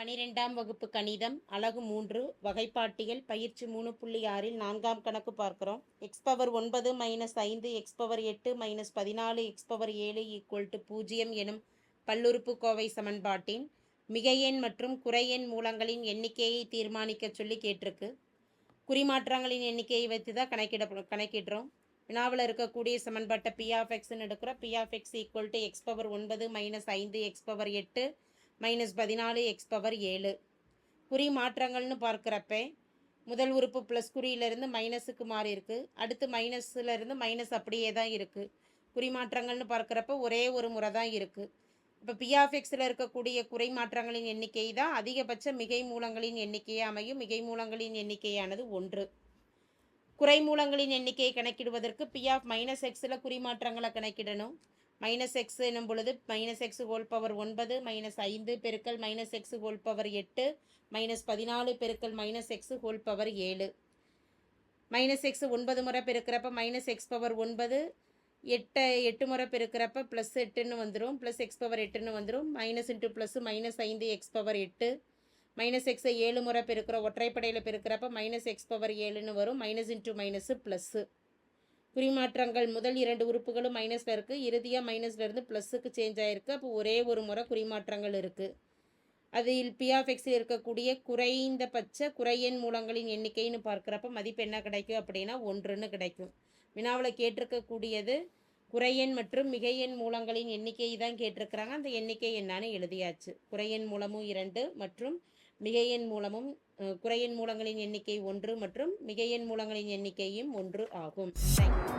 பனிரெண்டாம் வகுப்பு கணிதம் அலகு மூன்று வகைப்பாட்டியல் பயிற்சி மூணு புள்ளி ஆறில் நான்காம் கணக்கு பார்க்குறோம். எக்ஸ் பவர் ஒன்பது மைனஸ் ஐந்து எக்ஸ் பவர் எட்டு மைனஸ் பதினாலு எக்ஸ் பவர் ஏழு ஈக்குவல் டு பூஜ்ஜியம் எனும் பல்லுறுப்புக்கோவை சமன்பாட்டின் மிகையெண் மற்றும் குறையெண் மூலங்களின் எண்ணிக்கையை தீர்மானிக்க சொல்லி கேட்டிருக்கு. குறிமாற்றங்களின் எண்ணிக்கையை வைத்து தான் கணக்கிட கணக்கிடுறோம். வினாவில் இருக்கக்கூடிய சமன்பாட்டை பி ஆஃப் எடுக்கிறோம். P of x equal to x power ஒன்பது மைனஸ் ஐந்து எக்ஸ் பவர் எட்டு மைனஸ் பதினாலு எக்ஸ் பவர் ஏழு. குறி மாற்றங்கள்னு பார்க்குறப்ப முதல் உறுப்பு ப்ளஸ் குறியிலேருந்து மைனஸுக்கு மாறி இருக்குது அடுத்து மைனஸ்லேருந்து மைனஸ் அப்படியே தான் இருக்குது குறி மாற்றங்கள்னு பார்க்குறப்ப ஒரே ஒரு முறை தான் இருக்குது இப்போ பிஆஃப்எக்ஸில் இருக்கக்கூடிய குறை மாற்றங்களின் எண்ணிக்கை தான் அதிகபட்ச மிகை மூலங்களின் எண்ணிக்கையே அமையும். மிகை மூலங்களின் எண்ணிக்கையானது ஒன்று. குறை மூலங்களின் எண்ணிக்கையை கணக்கிடுவதற்கு பிஆஃப் மைனஸ் எக்ஸில் குறிமாற்றங்களை கணக்கிடணும். மைனஸ் எக்ஸ் எனும் பொழுது மைனஸ் எக்ஸ் ஹோல் பவர் ஒன்பது மைனஸ் ஐந்து பெருக்கல் மைனஸ் எக்ஸ் ஹோல் பவர் எட்டு மைனஸ் பதினாலு பெருக்கல் மைனஸ் எக்ஸ் ஹோல் பவர் ஏழு. மைனஸ் எக்ஸ் ஒன்பது முறை பெருக்கிறப்ப மைனஸ் எக்ஸ் பவர் ஒன்பது எட்டை எட்டு முறை பெருக்கிறப்ப ப்ளஸ் எட்டுன்னு வந்துடும் ப்ளஸ் எக்ஸ் பவர் எட்டுன்னு வந்துடும் மைனஸ் இன்ட்டு ப்ளஸ் மைனஸ் ஐந்து எக்ஸ் பவர் எட்டு. மைனஸ் எக்ஸை ஏழு முறை பெருக்கிறோம் ஒற்றைப்படையில் பெருக்கிறப்ப மைனஸ் எக்ஸ் பவர் ஏழுன்னு வரும். மைனஸ் இன்ட்டு மைனஸு ப்ளஸ்ஸு குறிமாற்றங்கள் முதல் இரண்டு உறுப்புகளும் மைனஸில் இருக்குது இறுதியாக மைனஸ்லேருந்து ப்ளஸ்ஸுக்கு சேஞ்ச் ஆகிருக்கு அப்போ ஒரே ஒரு முறை குறிமாற்றங்கள் இருக்குது அதில் பிஆஃப்எக்ஸில் இருக்கக்கூடிய குறைந்தபட்ச குறையெண் மூலங்களின் எண்ணிக்கைன்னு பார்க்குறப்ப மதிப்பு என்ன கிடைக்கும் அப்படின்னா ஒன்றுன்னு கிடைக்கும். வினாவில் கேட்டிருக்கக்கூடியது குறையெண் மற்றும் மிகையெண் மூலங்களின் எண்ணிக்கையை தான் கேட்டிருக்கிறாங்க. அந்த எண்ணிக்கை என்னான்னு எழுதியாச்சு. குறையெண் மூலமும் இரண்டு மற்றும் மிகையெண் மூலமும் குறையின் குறையெண் மூலங்களின் எண்ணிக்கை ஒன்று மற்றும் மிகையெண் மூலங்களின் எண்ணிக்கையும் ஒன்று ஆகும். தேங்க்யூ